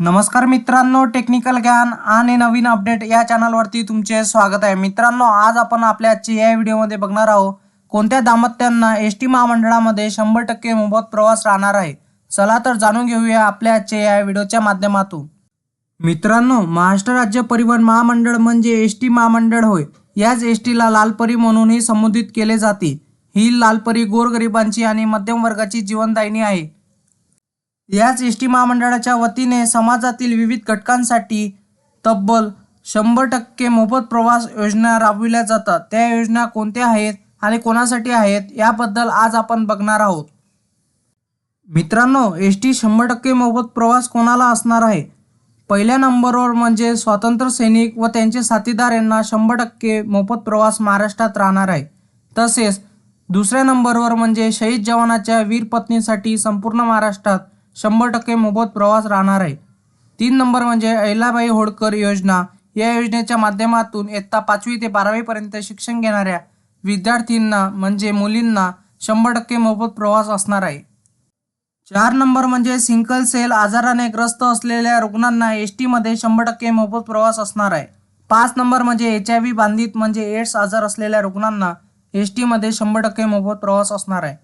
नमस्कार मित्रांनो टेक्निकल ज्ञान आणि नवीन अपडेट या चॅनलवरती तुमचे स्वागत आहे. मित्रांनो आज आपण आपल्या आजच्या या व्हिडिओमध्ये बघणार आहोत कोणत्या दाम्पत्यांना एस टी महामंडळामध्ये शंभर टक्के मोफत प्रवास राहणार आहे? चला तर जाणून घेऊया आपल्या आजच्या या व्हिडिओच्या माध्यमातून. मित्रांनो महाराष्ट्र राज्य परिवहन महामंडळ म्हणजे एस टी महामंडळ होय. याच एस टीला लालपरी म्हणूनही संबोधित केले जाते. ही लालपरी गोरगरिबांची आणि मध्यम वर्गाची जीवनदायिनी आहे. याच एस टी महामंडळाच्या वतीने समाजातील विविध घटकांसाठी तब्बल शंभर टक्के मोफत प्रवास योजना राबविल्या जातात. त्या योजना कोणत्या आहेत आणि कोणासाठी आहेत याबद्दल आज आपण बघणार आहोत. मित्रांनो एस टी शंभर टक्के मोफत प्रवास कोणाला असणार आहे? पहिल्या नंबरवर म्हणजे स्वातंत्र्य सैनिक व त्यांचे साथीदार यांना शंभर टक्के मोफत प्रवास महाराष्ट्रात राहणार आहे. तसेच दुसऱ्या नंबरवर म्हणजे शहीद जवानाच्या वीर पत्नीसाठी संपूर्ण महाराष्ट्रात शंभर टक्के मोफत प्रवास राहणार आहे. तीन नंबर म्हणजे अहिलाबाई होळकर योजना. या योजनेच्या माध्यमातून इयत्ता पाचवी ते बारावीपर्यंत शिक्षण घेणाऱ्या विद्यार्थ्यांना म्हणजे मुलींना शंभर टक्के मोफत प्रवास असणार आहे. चार नंबर म्हणजे सिंकल सेल आजाराने ग्रस्त असलेल्या रुग्णांना एस टीमध्ये शंभर टक्के मोफत प्रवास असणार आहे. पाच नंबर म्हणजे एच आय व्ही बांधित म्हणजे एड्स आजार असलेल्या रुग्णांना एस टीमध्ये शंभर टक्के मोफत प्रवास असणार आहे.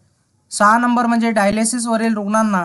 सहा नंबर म्हणजे डायलिसिसवरील रुग्णांना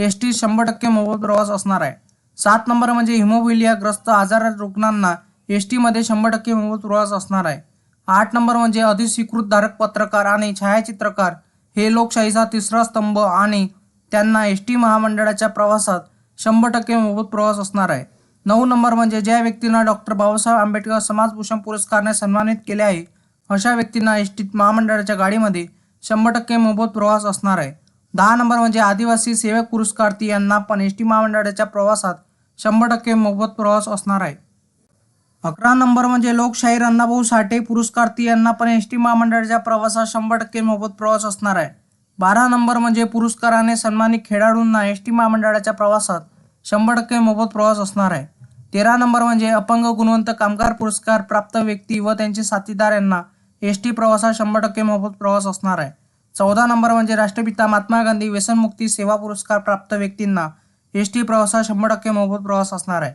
एस टी शंभर टक्के मोफत प्रवास असणार आहे. सात नंबर म्हणजे हिमोफिलिया ग्रस्त आजार रुग्णांना एस टीमध्ये शंभर टक्के मोफत प्रवास असणार आहे. आठ नंबर म्हणजे अधिस्वीकृत धारक पत्रकार आणि छायाचित्रकार हे लोकशाहीचा तिसरा स्तंभ आणि त्यांना एस टी महामंडळाच्या प्रवासात शंभर टक्के मोफत प्रवास असणार आहे. नऊ नंबर म्हणजे ज्या व्यक्तींना डॉक्टर बाबासाहेब आंबेडकर समाजभूषण पुरस्काराने सन्मानित केले आहे अशा व्यक्तींना एस टी महामंडळाच्या गाडीमध्ये शंभर टक्के मोफत प्रवास असणार आहे. दहा नंबर म्हणजे आदिवासी सेवक पुरस्कार्थी यांना पण एस टी महामंडळाच्या प्रवासात शंभर टक्के मोफत प्रवास असणार आहे. अकरा नंबर म्हणजे लोकशाहीर अण्णाभाऊ साठे पुरस्कार्थी यांना पण एस टी महामंडळाच्या प्रवासात शंभर टक्के मोफत प्रवास असणार आहे. बारा नंबर म्हणजे पुरस्काराने सन्मानित खेळाडूंना एस टी महामंडळाच्या प्रवासात शंभर टक्के मोफत प्रवास असणार आहे. तेरा नंबर म्हणजे अपंग गुणवंत कामगार पुरस्कार प्राप्त व्यक्ती व त्यांचे साथीदार यांना एस टी प्रवासात शंभर टक्के मोफत प्रवास असणार आहे. चौदा नंबर म्हणजे राष्ट्रपिता महात्मा गांधी व्यसनमुक्ती सेवा पुरस्कार प्राप्त व्यक्तींना एस टी प्रवासात शंभर टक्के मोफत प्रवास असणार आहे.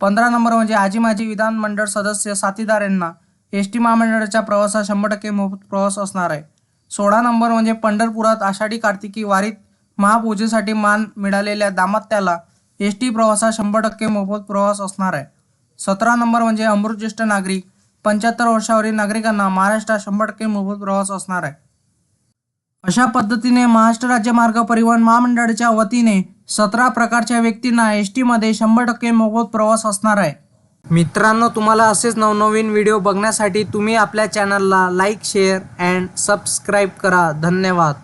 पंधरा नंबर म्हणजे आजी माजी विधानमंडळ सदस्य साथीदार यांना एस टी महामंडळाच्या प्रवासात शंभर टक्के मोफत प्रवास असणार आहे. सोळा नंबर म्हणजे पंढरपुरात आषाढी कार्तिकी वारीत महापूजेसाठी मान मिळालेल्या दाम्पत्याला एस टी प्रवासात शंभर टक्के मोफत प्रवास असणार आहे. सतरा नंबर म्हणजे अमृत ज्येष्ठ नागरिक पंच्याहत्तर वर्षावरील नागरिकांना महाराष्ट्रात शंभर टक्के मोफत प्रवास असणार आहे. अशा पद्धतीने महाराष्ट्र राज्य मार्ग परिवहन महामंडळाच्या वतीने सतरा प्रकारच्या व्यक्तींना एस टीमध्ये शंभर टक्के मोफत प्रवास असणार आहे. मित्रांनो तुम्हाला असेच नवनवीन व्हिडिओ बघण्यासाठी तुम्ही आपल्या चॅनलला लाईक शेअर अँड सबस्क्राईब करा. धन्यवाद.